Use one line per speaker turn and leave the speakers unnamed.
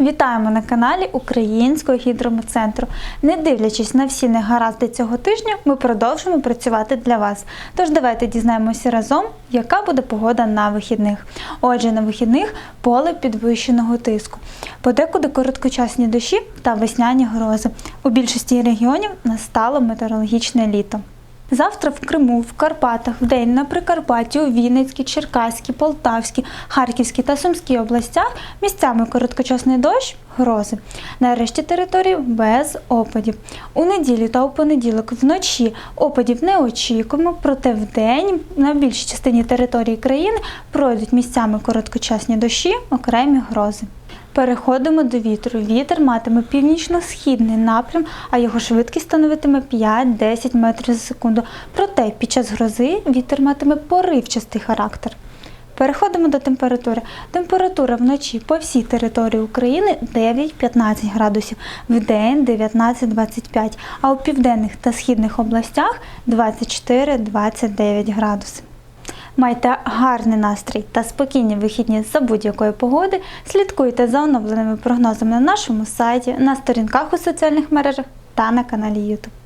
Вітаємо на каналі Українського гідрометцентру. Не дивлячись на всі негаразди цього тижня, ми продовжимо працювати для вас. Тож давайте дізнаємося разом, яка буде погода на вихідних. Отже, на вихідних поле підвищеного тиску. Подекуди короткочасні дощі та весняні грози. У більшості регіонів настало метеорологічне літо. Завтра в Криму, в Карпатах, вдень на Прикарпатті, у Вінницькій, Черкаській, Полтавській, Харківській та Сумській областях місцями короткочасний дощ, грози. На решті території без опадів. У неділю та у понеділок вночі опадів не очікуємо, проте вдень на більшій частині території країни пройдуть місцями короткочасні дощі, окремі грози. Переходимо до вітру. Вітер матиме північно-східний напрям, а його швидкість становитиме 5-10 метрів за секунду. Проте під час грози вітер матиме поривчастий характер. Переходимо до температури. Температура вночі по всій території України 9-15 градусів, вдень 19-25, а у південних та східних областях 24-29 градусів. Майте гарний настрій та спокійні вихідні за будь-якої погоди. Слідкуйте за оновленими прогнозами на нашому сайті, на сторінках у соціальних мережах та на каналі YouTube.